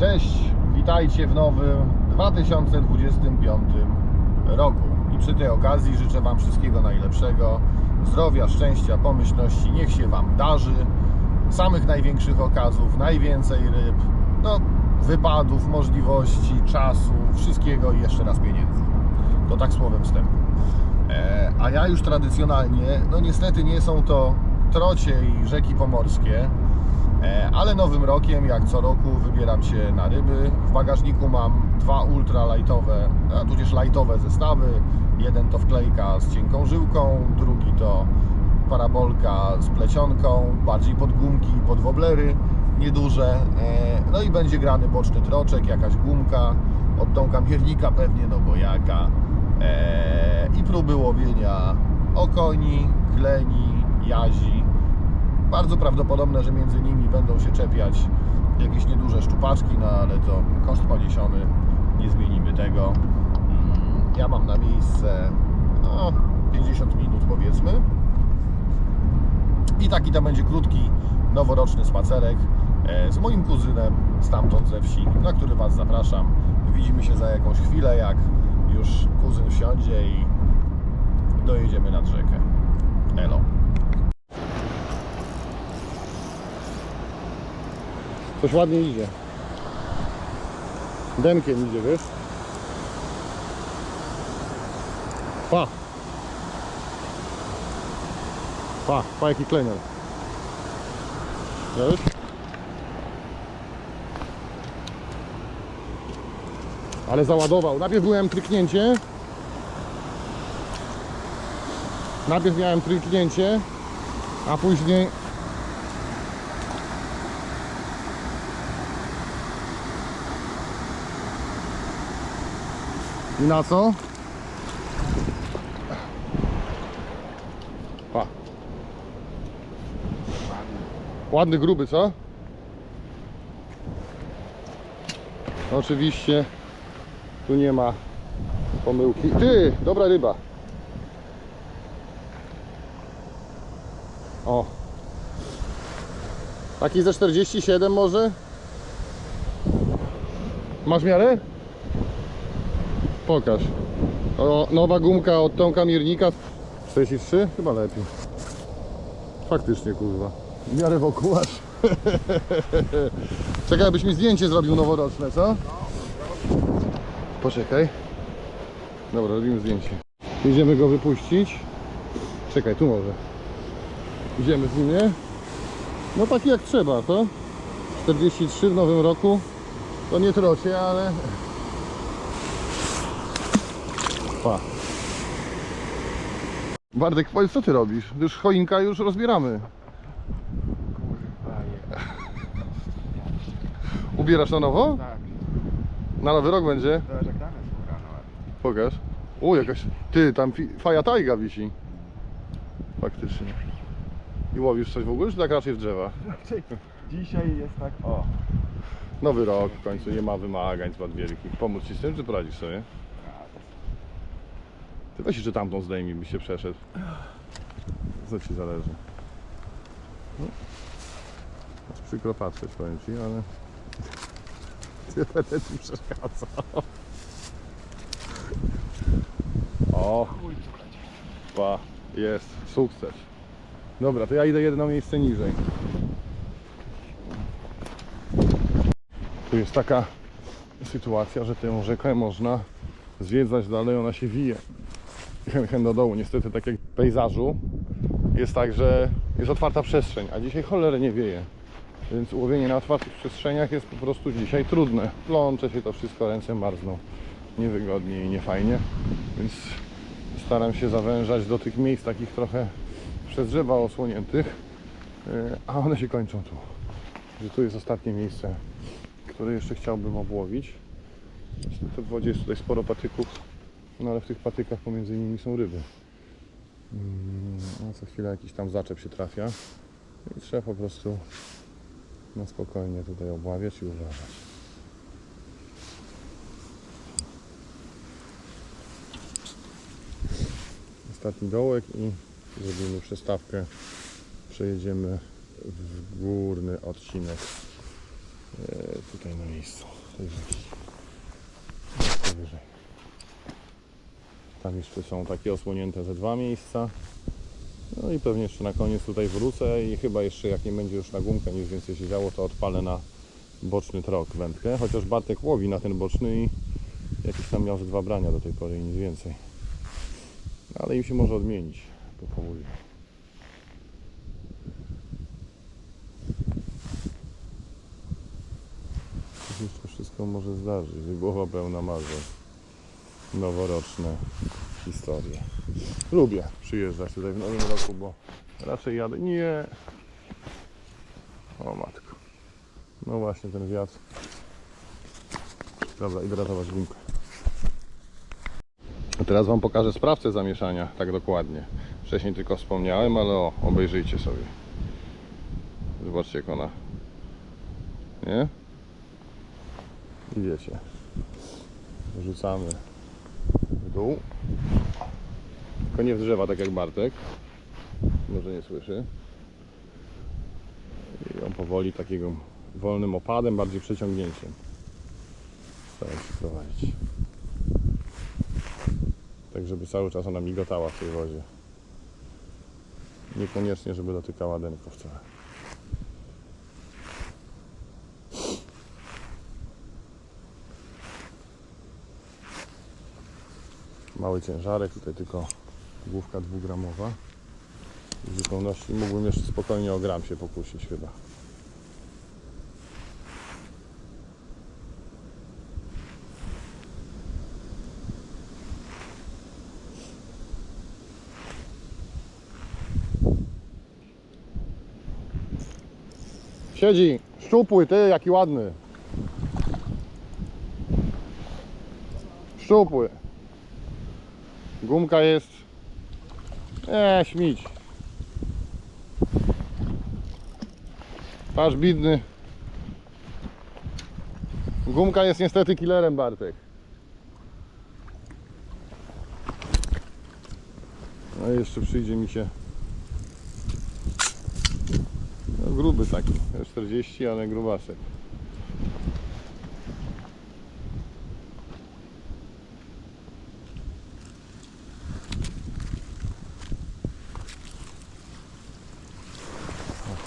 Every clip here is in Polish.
Cześć, witajcie w nowym 2025 roku. I przy tej okazji życzę Wam wszystkiego najlepszego, zdrowia, szczęścia, pomyślności, niech się Wam darzy, samych największych okazów, najwięcej ryb, no, wypadów, możliwości, czasu, wszystkiego i jeszcze raz pieniędzy. To tak słowem wstępu. E, a ja już tradycjonalnie, no niestety nie są to trocie i rzeki pomorskie, Ale nowym rokiem, jak co roku, wybieram się na ryby. W bagażniku mam dwa ultra lightowe, a tudzież lightowe zestawy. Jeden to wklejka z cienką żyłką, drugi to parabolka z plecionką, bardziej pod gumki, pod woblery nieduże. E, No i będzie grany boczny troczek, jakaś gumka, od Tomka Miernika pewnie, no bo jaka. E, I próby łowienia okoni, kleni, jazi. Bardzo prawdopodobne, że między nimi będą się czepiać jakieś nieduże szczupaczki, no ale to koszt poniesiony, nie zmienimy tego. Mm, Ja mam na miejsce no, 50 minut powiedzmy. I taki to będzie krótki, noworoczny spacerek e, z moim kuzynem stamtąd ze wsi, na który Was zapraszam. Widzimy się za jakąś chwilę, jak już kuzyn wsiądzie i dojedziemy nad rzekę. Elo. Coś ładnie idzie. Denkiem idzie, wiesz? Pa! Pa, pa jaki klenior. Wiesz? Ale załadował. Najpierw byłem tryknięcie. Najpierw miałem tryknięcie, a później I na co? Pa. Ładny, gruby, co? Oczywiście tu nie ma pomyłki. Ty, dobra ryba. O. Taki ze 47 może? Masz miarę? Pokaż. O, nowa gumka od Tomka Miernika. 43? Chyba lepiej. Faktycznie, kurwa. W miarę wokół aż. Czekaj, abyś mi zdjęcie zrobił noworoczne, co? Poczekaj. Dobra, robimy zdjęcie. Idziemy go wypuścić. Czekaj, tu może. Idziemy z nim, nie? No taki jak trzeba, to? 43 w nowym roku. To nie trocie, ale Pa. Bartek, powiedz co ty robisz? Już choinka już rozbieramy. Ubierasz na nowo? Tak, Na nowy rok będzie? to reklamy są rano ładnie. Pokaż. O, jakaś... Ty, tam fi... faja tajga wisi. Faktycznie. I łowisz coś w ogóle, czy tak raczej w drzewa? Dzisiaj jest tak, o, Nowy rok w końcu, nie ma wymagań zbyt wielkich. Pomóc ci z tym, czy poradzisz sobie? Ty weź jeszcze tamtą zdejmij, byś się przeszedł. Co ci zależy? No. Aż przykro patrzeć, powiem ci, ale... Ty będę ci przeszkadzał. O, pa, jest, sukces. Dobra, to ja idę jedno miejsce niżej. Tu jest taka sytuacja, że tę rzekę można zwiedzać dalej, ona się wije Chem do dołu. Niestety, tak jak w pejzażu, jest tak, że jest otwarta przestrzeń, a dzisiaj cholerę nie wieje. Więc łowienie na otwartych przestrzeniach jest po prostu dzisiaj trudne. Plącze się to wszystko, ręce marzną. Niewygodnie i niefajnie. Więc staram się zawężać do tych miejsc takich trochę przez drzewa osłoniętych, yy, a one się kończą tu. Że tu jest ostatnie miejsce, które jeszcze chciałbym obłowić. W wodzie jest tutaj sporo patyków, no ale w tych patykach pomiędzy nimi są ryby. No, co chwilę jakiś tam zaczep się trafia i trzeba po prostu na spokojnie tutaj obławiać i uważać. Ostatni dołek i zrobimy przestawkę. Przejedziemy w górny odcinek. E, tutaj na miejscu. Tam jeszcze są takie osłonięte ze dwa miejsca. No i pewnie jeszcze na koniec tutaj wrócę i chyba jeszcze jak nie będzie już na gumkę nic więcej się działo, to odpalę na boczny trok wędkę. Chociaż Bartek łowi na ten boczny i jakieś tam miał ze dwa brania do tej pory i nic więcej. Ale im się może odmienić po południu. Jeszcze wszystko może zdarzyć. Głowa pełna marzeń. Noworoczne historie. Lubię przyjeżdżać tutaj w nowym roku, bo raczej jadę. Nie. O matko. No właśnie ten wiatr. Dobra, idę ratować gumkę. Teraz Wam pokażę sprawcę zamieszania, tak dokładnie. Wcześniej tylko wspomniałem, ale o, obejrzyjcie sobie. Zobaczcie jak ona. Nie? I wiecie. Rzucamy w nie w drzewa, tak jak Bartek. Może nie słyszy. I ją powoli takiego wolnym opadem, bardziej przeciągnięciem. Staram się prowadzić. Tak, żeby cały czas ona migotała w tej wodzie. Niekoniecznie, żeby dotykała denków wcale. Mały ciężarek, tutaj tylko główka dwugramowa. W zupełności mógłbym jeszcze spokojnie o gram się pokusić chyba. Siedzi, szczupły, ty, jaki ładny. Szczupły. Gumka jest. Eee, śmić. Patrz, bidny. Gumka jest niestety killerem, Bartek. No jeszcze przyjdzie mi się no, gruby taki, 40, ale grubasek.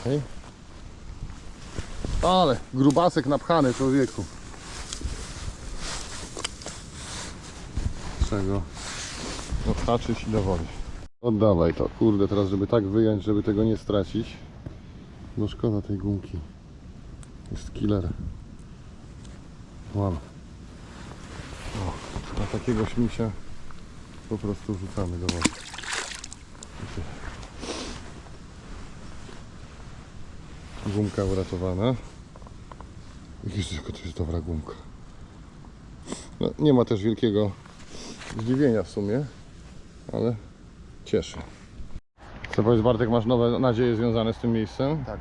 Okej. Ale grubasek napchany człowieku. Czego? Odhaczyć i do wody. Oddawaj to, kurde, teraz żeby tak wyjąć, żeby tego nie stracić. No szkoda tej gumki. Jest killer. Mam. O, na takiego śmisia po prostu wrzucamy do wody. I tyle. Gumka uratowana. Jezu, jaka to jest dobra gumka. No, nie ma też wielkiego zdziwienia w sumie, ale cieszy. Co powiedz Bartek, masz nowe nadzieje związane z tym miejscem? Tak.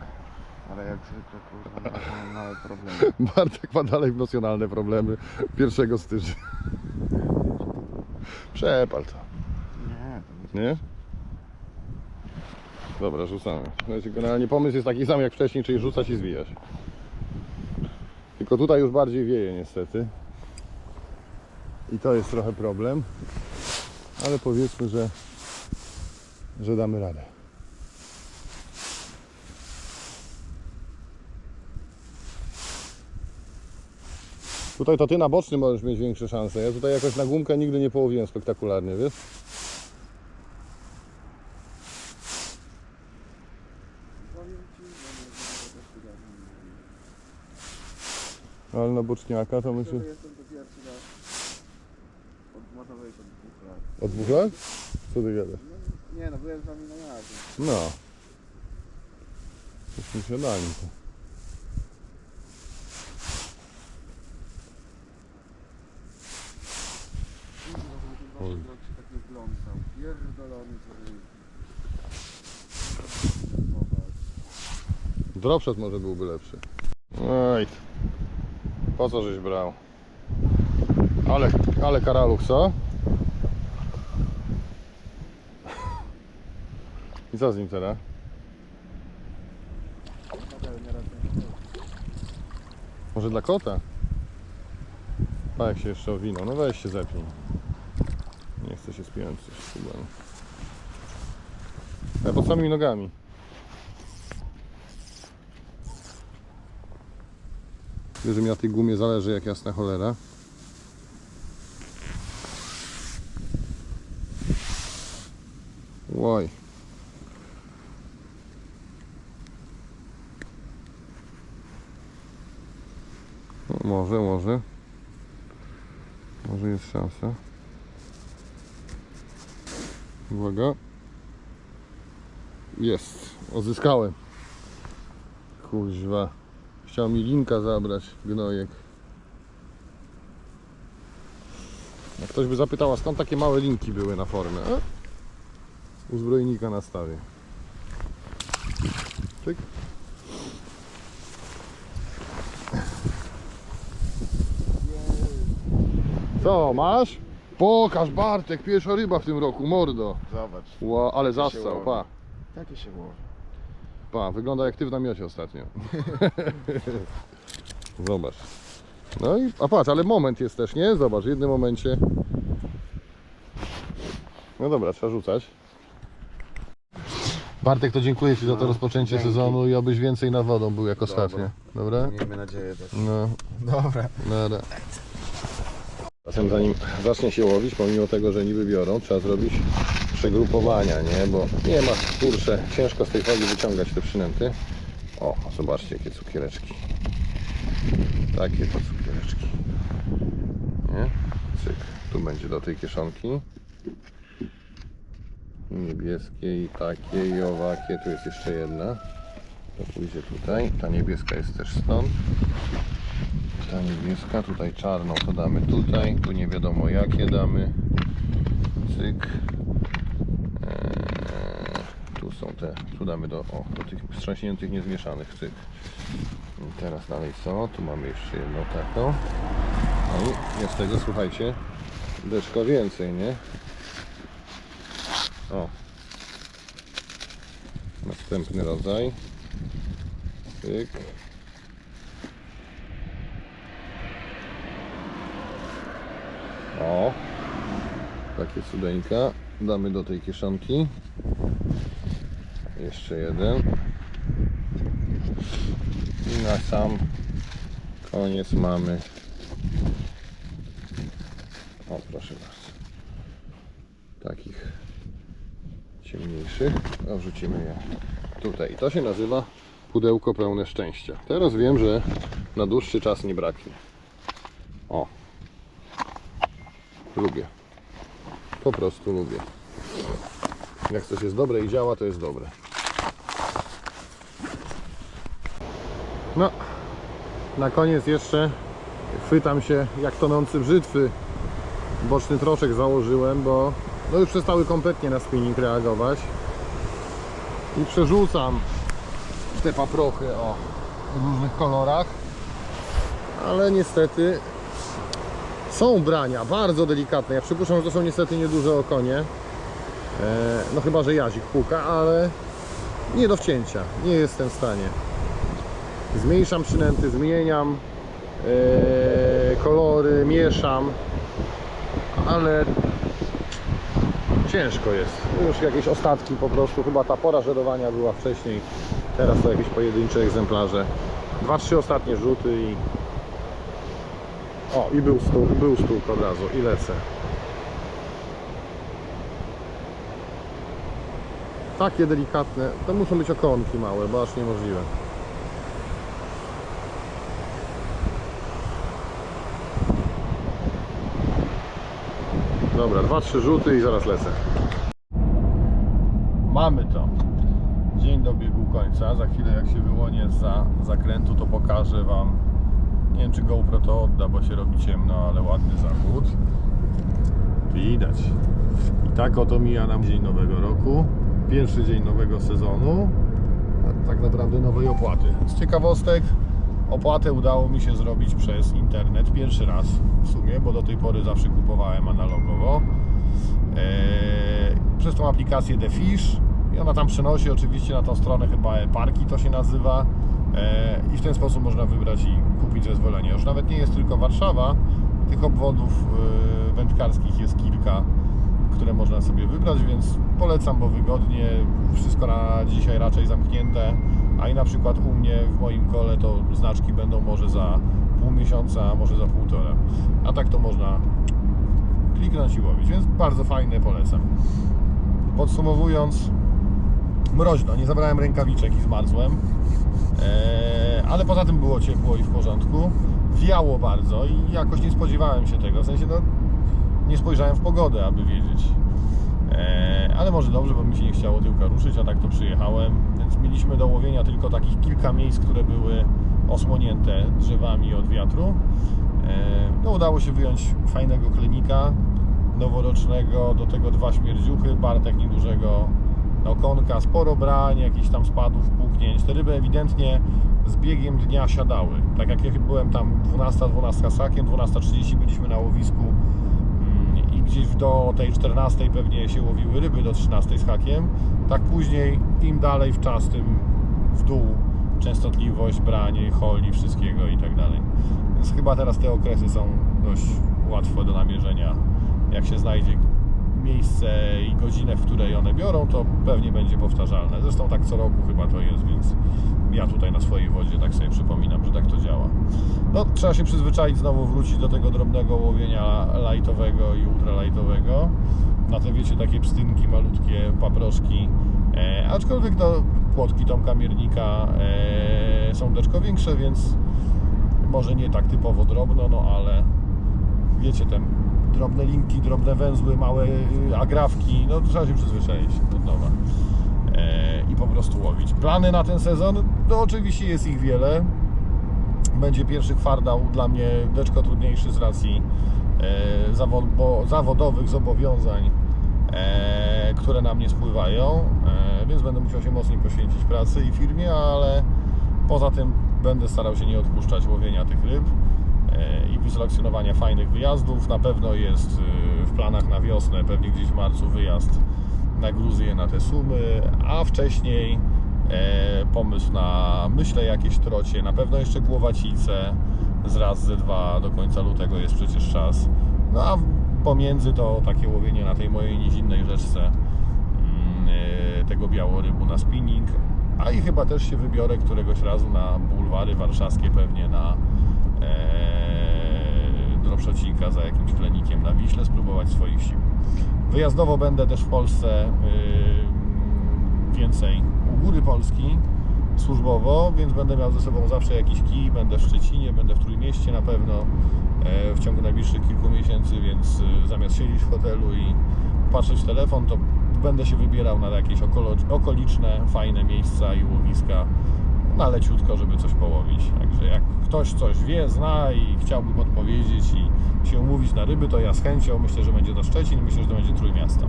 Ale jak zwykle kurwa mam małe problemy. Bartek ma dalej emocjonalne problemy 1 stycznia. Przepal to, Nie, to nie nie? Dobra, rzucamy. Generalnie pomysł jest taki sam jak wcześniej, czyli rzucać i zwijać. Tylko tutaj już bardziej wieje niestety. I to jest trochę problem. Ale powiedzmy, że, że damy radę. Tutaj to ty na boczny możesz mieć większe szanse. Ja tutaj jakoś na gumkę nigdy nie połowiłem spektakularnie, wiesz? Ale na boczniaka to myślę... jestem to pierwszy raz. Od motowej to dwóch lat. Od dwóch lat? Co ty gadasz? Nie no, byłem z wami na jawie. No. To. Oj. Oj. się tak pląsał. Pierdolony który... Dropshot może byłby lepszy. Oj. Po co żeś brał? Ale, ale karaluch, co? I co z nim teraz? Może dla kota? A jak się jeszcze owinął. No weź się zepnij. Nie chcę się spiąć coś chyba. Ja pod samymi nogami. Wiesz, że mi na tej gumie zależy jak jasna cholera. Łoj. No, może, może. Może jest szansa. Uwaga. Jest. Odzyskałem. Kuźwa. Chciał mi linka zabrać, gnojek. Jak ktoś by zapytał, a skąd takie małe linki były na formę? A? U zbrojnika na stawie. Czyk. Co, masz? Pokaż Bartek, pierwsza ryba w tym roku, mordo. Zobacz. Ła, ale łowi. pa. Takie się łowi. Pa, wygląda jak ty w namiocie ostatnio. Zobacz. No i, a patrz, ale moment jest też, nie? Zobacz, w jednym momencie. No dobra, trzeba rzucać. Bartek, to dziękuję Ci za to No, rozpoczęcie dzięki. sezonu i obyś więcej nad wodą był jak Dobra. ostatnio. Dobra? Miejmy nadzieję też. No, Dobra. nada. Czasem zanim zacznie się łowić, pomimo tego, że niby biorą, trzeba zrobić przegrupowania, nie? Bo nie ma, kurczę, ciężko z tej folii wyciągać te przynęty. O, zobaczcie jakie cukiereczki. Takie to cukiereczki. Nie? Cyk. Tu będzie do tej kieszonki. Niebieskiej, takiej, owakie. Tu jest jeszcze jedna. To pójdzie tutaj. Ta niebieska jest też stąd. Ta niebieska, tutaj czarną to damy tutaj, tu nie wiadomo jakie damy. Cyk. Eee, tu są te, tu damy do, o, do tych wstrząśniętych, niezmieszanych, cyk. Teraz dalej co? Tu mamy jeszcze jedną taką. No i jest tego, słuchajcie, deszka więcej, nie? O. Następny rodzaj. Cyk. O, takie cudeńka. Damy do tej kieszonki. Jeszcze jeden. I na sam koniec mamy. O, proszę bardzo. Takich ciemniejszych. A wrzucimy je tutaj. To się nazywa pudełko pełne szczęścia. Teraz wiem, że na dłuższy czas nie braknie. O, Lubię. Po prostu lubię. Jak coś jest dobre i działa, to jest dobre. No, na koniec jeszcze chwytam się jak tonący brzytwy. Boczny troszek założyłem, bo no już przestały kompletnie na spinning reagować. I przerzucam te paprochy o różnych kolorach. Ale niestety są brania, bardzo delikatne. Ja przypuszczam, że to są niestety nieduże okonie. E, no chyba, że jazik puka, ale nie do wcięcia. Nie jestem w stanie. Zmniejszam przynęty, zmieniam e, kolory, mieszam, ale ciężko jest. Już jakieś ostatki po prostu. Chyba ta pora żerowania była wcześniej. Teraz to jakieś pojedyncze egzemplarze. Dwa, trzy ostatnie rzuty i o, i był stół, był stółk od razu i lecę. Takie delikatne, to muszą być okonki małe, bo aż niemożliwe. Dobra, dwa, trzy rzuty i zaraz lecę. Mamy to. Dzień dobiegł końca. Za chwilę jak się wyłonię za zakrętu, to pokażę Wam nie wiem czy GoPro to odda, bo się robi ciemno, ale ładny zachód. Widać. I tak oto mija nam dzień nowego roku. Pierwszy dzień nowego sezonu. A tak naprawdę nowej opłaty. Z ciekawostek opłatę udało mi się zrobić przez internet. Pierwszy raz w sumie, bo do tej pory zawsze kupowałem analogowo. Eee, przez tą aplikację The Fish i ona tam przenosi oczywiście na tą stronę chyba parki to się nazywa E, I w ten sposób można wybrać i kupić zezwolenie. Już nawet nie jest tylko Warszawa, tych obwodów e, wędkarskich jest kilka, które można sobie wybrać, więc polecam, bo wygodnie, wszystko na dzisiaj raczej zamknięte, a i na przykład u mnie w moim kole to znaczki będą może za pół miesiąca, a może za półtora. A tak to można kliknąć i łowić, więc bardzo fajne, polecam. Podsumowując, mroźno, nie zabrałem rękawiczek i zmarzłem, eee, ale poza tym było ciepło i w porządku. Wiało bardzo i jakoś nie spodziewałem się tego, w sensie no, nie spojrzałem w pogodę, aby wiedzieć. Eee, ale może dobrze, bo mi się nie chciało tyłka ruszyć, a tak to przyjechałem, mieliśmy do łowienia tylko takich kilka miejsc, które były osłonięte drzewami od wiatru. Eee, no udało się wyjąć fajnego klenika noworocznego, do tego dwa śmierdziuchy, Bartek niedużego okonka, sporo brań, jakichś tam spadów, puknięć. Te ryby ewidentnie z biegiem dnia siadały. Tak jak ja byłem tam 12, 12 sakiem, 12.30 byliśmy na łowisku gdzieś do tej 14 pewnie się łowiły ryby do 13 z hakiem. Tak później im dalej w czas, tym w dół częstotliwość brani, holi, wszystkiego i tak dalej. Więc chyba teraz te okresy są dość łatwe do namierzenia. Jak się znajdzie miejsce i godzinę, w której one biorą, to pewnie będzie powtarzalne. Zresztą tak co roku chyba to jest, więc ja tutaj na swojej wodzie tak sobie przypominam, że tak to działa. No, trzeba się przyzwyczaić, znowu wrócić do tego drobnego łowienia lightowego i ultralightowego. Na te wiecie, takie pstynki, malutkie paproszki. E, aczkolwiek no, płotki Tomka Miernika e, są deczko większe, więc może nie tak typowo drobno, no ale wiecie, te drobne linki, drobne węzły, małe y, agrawki, no trzeba się przyzwyczaić od nowa e, i po prostu łowić. Plany na ten sezon? No oczywiście jest ich wiele. Będzie pierwszy kwartał dla mnie deczko trudniejszy z racji e, zawod, bo, zawodowych zobowiązań, e, które na mnie spływają, e, więc będę musiał się mocniej poświęcić pracy i firmie, ale poza tym będę starał się nie odpuszczać łowienia tych ryb e, i wyselekcjonowania fajnych wyjazdów. Na pewno jest e, w planach na wiosnę, pewnie gdzieś w marcu wyjazd na Gruzję, na te sumy, a wcześniej pomysł na, myślę, jakieś trocie, na pewno jeszcze głowacice z raz, ze dwa do końca lutego jest przecież czas. No a pomiędzy to takie łowienie na tej mojej nizinnej rzeczce mm, e, tego białorybu na spinning, a i chyba też się wybiorę któregoś razu na bulwary warszawskie pewnie na e, dropshocika za jakimś klenikiem na Wiśle, spróbować swoich sił. Wyjazdowo będę też w Polsce y, więcej góry Polski służbowo, więc będę miał ze sobą zawsze jakiś kij, będę w Szczecinie, będę w Trójmieście na pewno e, w ciągu najbliższych kilku miesięcy, więc y, zamiast siedzieć w hotelu i patrzeć w telefon, to będę się wybierał na jakieś okoliczne, fajne miejsca i łowiska na leciutko, żeby coś połowić. Także jak ktoś coś wie, zna i chciałby podpowiedzieć i się umówić na ryby, to ja z chęcią. Myślę, że będzie to Szczecin, myślę, że to będzie Trójmiasto.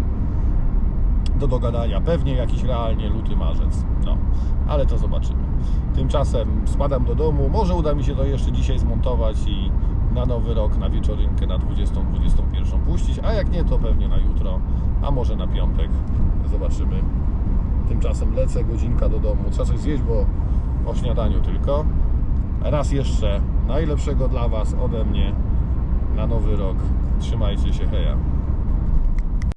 Do dogadania pewnie jakiś realnie luty, marzec. No, ale to zobaczymy. Tymczasem spadam do domu. Może uda mi się to jeszcze dzisiaj zmontować i na nowy rok, na wieczorynkę na 20-21 puścić, a jak nie, to pewnie na jutro, a może na piątek. Zobaczymy. Tymczasem lecę, godzinka do domu. Trzeba coś zjeść, bo o śniadaniu tylko. Raz jeszcze najlepszego dla Was ode mnie na nowy rok. Trzymajcie się, heja.